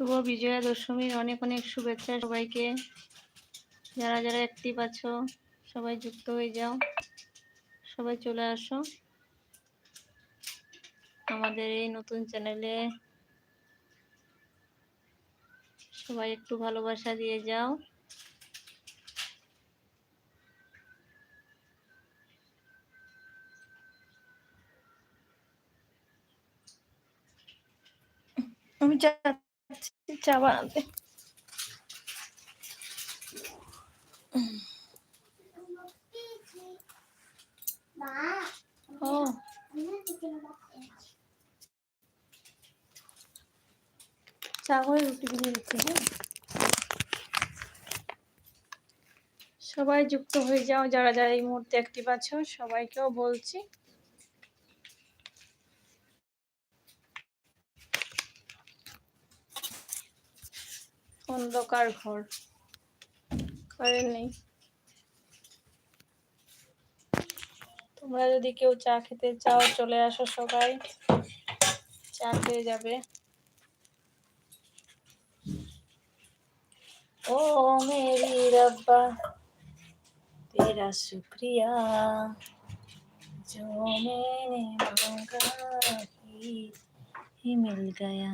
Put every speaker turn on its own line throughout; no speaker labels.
শুভ বিজয়া দশমীর অনেক অনেক শুভেচ্ছা সবাইকে। যারা যারা অ্যাক্টিভ আছো, সবাই যুক্ত হয়ে যাও। সবাই চলে আসো। আমাদের এই নতুন চ্যানেলে সবাই একটু ভালোবাসা দিয়ে যাও। আমি চা বানাতে ও। রুটি দিচ্ছি হ্যাঁ সবাই যুক্ত হয়ে যাও, যারা যারা এই মুহূর্তে অ্যাক্টিভ আছো, সবাইকেও বলছি। অন্ধকার ঘর কারেন্ট নেই তোমরা যদি কেউ চা খেতে চাও চলে আসো সবাই চা খেয়ে যাবে ओ मेरी रब्बा तेरा शुक्रिया जो मैंने मांगा ही, ही मिल गया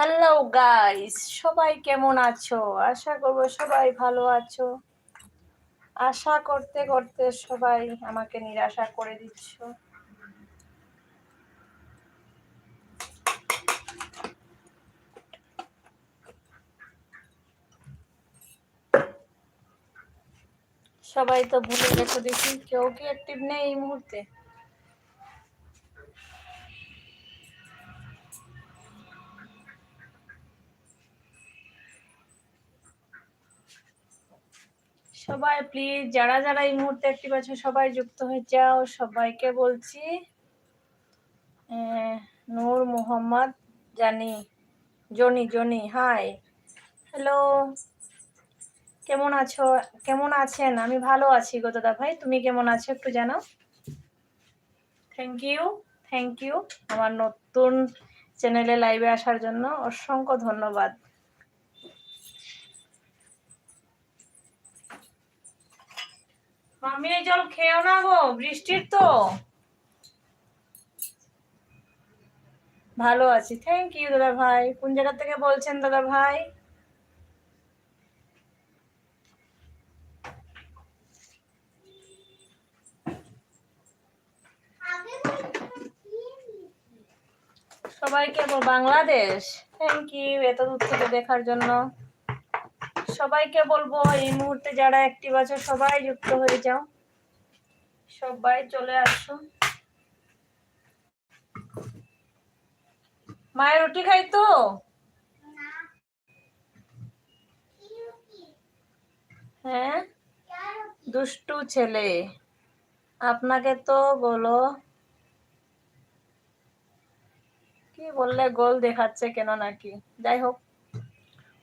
হ্যালো গাইস সবাই কেমন আছো? আশা করব সবাই ভালো আছো। আশা করতে করতে সবাই আমাকে নিরাশা করে দিচ্ছ। সবাই তো ভুলে গেছো দেখি, কেউ কি অ্যাক্টিভ নেই এই মুহূর্তে? সবাই প্লিজ যারা যারা এই মুহূর্তে অ্যাক্টিভ আছে, সবাই যুক্ত হয়ে যাও। সবাইকে বলছি নূর মোহাম্মদ, জানি, জনি জনি হাই হ্যালো কেমন আছো? কেমন আছেন? আমি ভালো আছি গো দাদা ভাই, তুমি কেমন আছো একটু জানাও? থ্যাংক ইউ থ্যাংক ইউ আমার নতুন চ্যানেলে লাইভে আসার জন্য অসংখ্য ধন্যবাদ। মামি, এই জল খেও না গো, বৃষ্টির তো। ভালো আছি থ্যাংক ইউ দাদা ভাই। কোন জায়গা থেকে বলছেন দাদা ভাই? সবাইকে বল- বাংলাদেশ? থ্যাংক ইউ এত দূর থেকে দেখার জন্য। সবাইকে বলব, এই মুহূর্তে যারা অ্যাক্টিভ আছে, সবাই যুক্ত হয়ে যাও। সবাই চলে আসো। মায়ের রুটি খাই তো? হ্যাঁ? দুষ্টু ছেলে। আপনাকে তো বলো। কি বললে, গোল দেখাচ্ছে কেন নাকি? যাই হোক।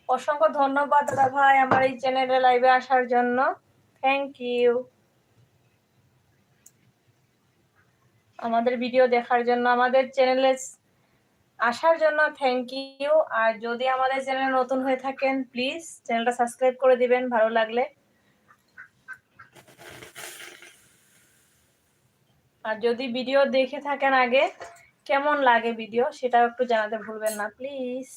অসংখ্য ধন্যবাদ দাদা ভাই আমার এই চ্যানেলে লাইভে আসার জন্য। থ্যাংক ইউ আমাদের ভিডিও দেখার জন্য, আমাদের চ্যানেলে আসার জন্য থ্যাংক ইউ আর যদি আমাদের চ্যানেল নতুন হয়ে থাকেন প্লিজ চ্যানেলটা সাবস্ক্রাইব করে দিবেন, ভালো লাগলে। আর যদি ভিডিও দেখে থাকেন আগে, কেমন লাগে ভিডিও সেটাও একটু জানাতে ভুলবেন না প্লিজ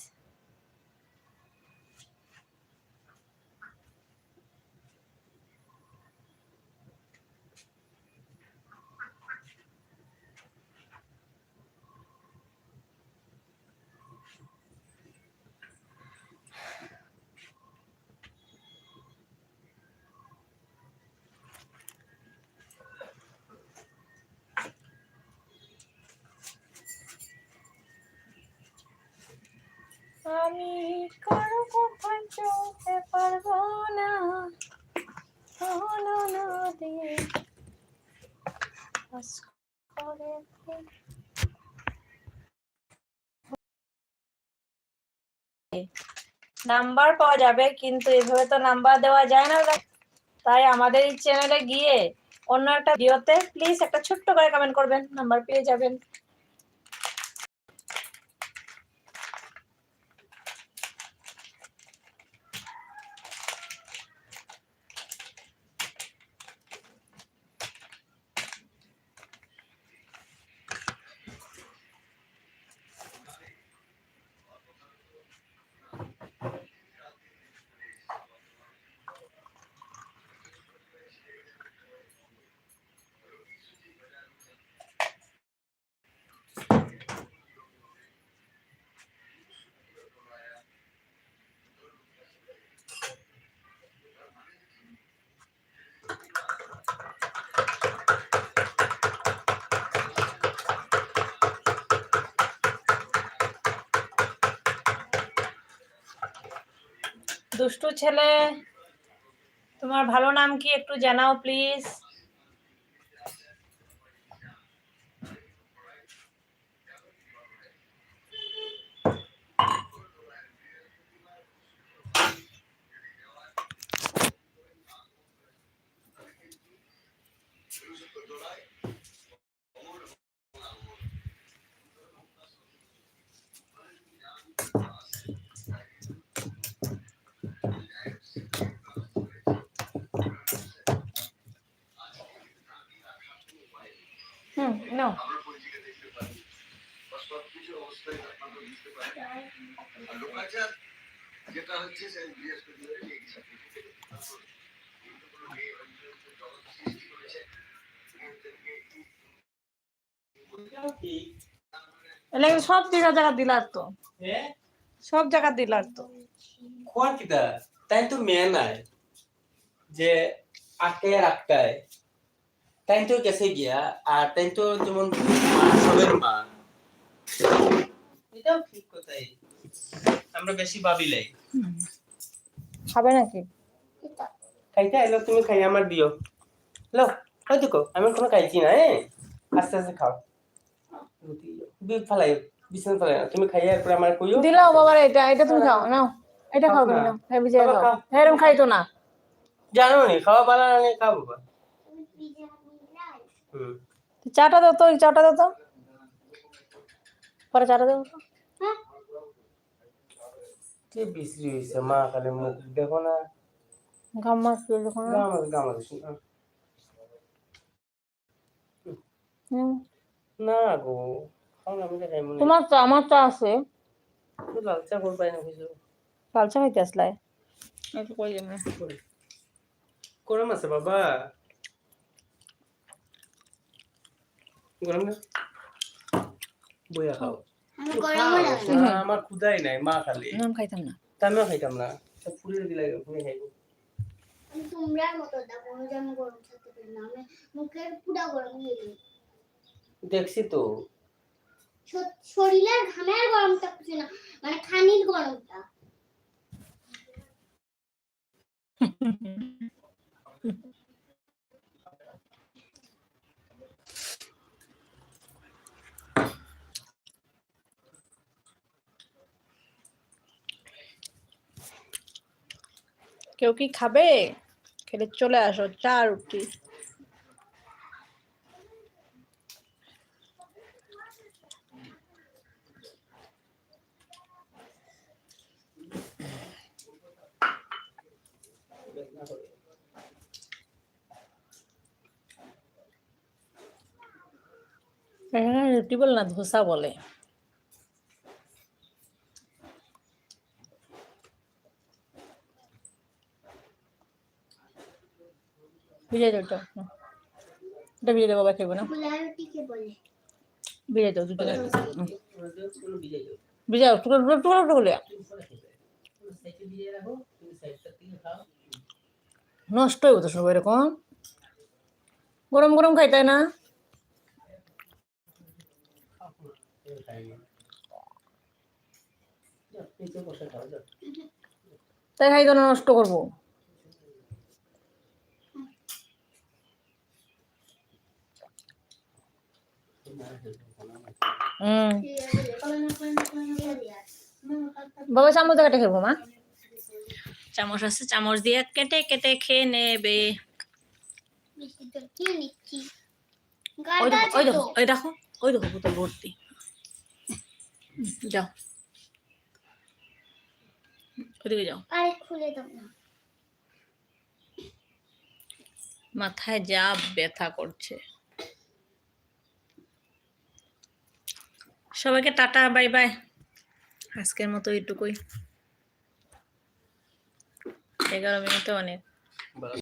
নাম্বার পাওয়া যাবে, কিন্তু এভাবে তো নাম্বার দেওয়া যায় না তাই আমাদের এই চ্যানেলে গিয়ে অন্য একটা ভিডিওতে প্লিজ একটা ছোট্ট করে কমেন্ট করবেন নাম্বার পেয়ে যাবেন। দুষ্টু ছেলে তোমার ভালো নাম কি একটু জানাও প্লিজ হুম নাও
যেটা হচ্ছে সে বৃহস্পতিবার
এলে সব জায়গা জায়গা দিলার তো। সব জায়গা দিলার তো।
খোয়ার কিতা তাই তো মেয়ে নাই যে আটকায় আর আটকায় তাই তো গেছে গিয়া আর তাই তো যেমন মা সবের মা। এটাও ঠিক কথাই। আমরা বেশি ভাবিলাই
খাবে নাকি?
খাইতে এলো তুমি খাই আমার দিও। লো ওই দেখো আমি কোনো খাইছি না হ্যাঁ আস্তে আস্তে খাও। দুধ ফালাই বিছানা ফালাই। তুমি খাইয়া এরপরে আমার কইও।
দিলাও বাবার এটা এটা তুমি খাও নাও। এটা খাও তুমি নাও। হ্যাঁ বিজয়
বাবা,
খাও। হ্যাঁ এরকম খাইতো না।
জানো নি খাওয়া ভালো না খাও বাবা
চাটা দাও তো এই চাটা দাও তো। পরে চাটা দাও তো।
কি বিশ্রী হয়েছে মা খালি মুখ দেখো না।
ঘাম মাসছে যখন
গামাস গামাস
হুম।
না গো না না।
তোমার চা আমার চা আছে।
লাল চা করবাই না কিছু।
লাল চা খাইতে আসলাই কই?
গরম আছে বাবা। গরম না? বইয়া খাও। খাও। আমার ক্ষুদাই নাই মা খালি।
নাম খাইতাম না।
আমিও খাইতাম না। ফুলের দিলাই ফুলে খাইব।
তোমরার মতো দেখো আমি গরম থাকতে পারি না। আমি মুখের পুরা গরম হয়ে যায়
দেখছি তো।
শরীরের ঘামের গরমটা কিছু না মানে খানির গরমটা।
কেউ কি খাবে? খেলে চলে আসো চা রুটি। রুটি বলে না ধোসা বলে। ভিজে দাও, এটা ভিজে দাও, বাবা খেবো না। ভিজে দাও, দুটো টুকরো টুকরো টুকরো টুকরো নষ্ট হইব তো সব এরকম। গরম গরম খাই, তাই না? তাই খাই তো নষ্ট করব। বাবা চামচ দিয়ে কেটে খেলব মা। চামচ আছে চামচ দিয়ে কেটে কেটে খেয়ে নেবে। ওই দেখো
আছে
ওই দেখো ওই দেখো বোতল ভর্তি। যাও। ওদিকে যাও।
খুলে দাও না।
মাথায় যা ব্যথা করছে। সবাইকে টাটা বাই বাই। আজকের মতো এইটুকুই। এগারো মিনিটে অনেক।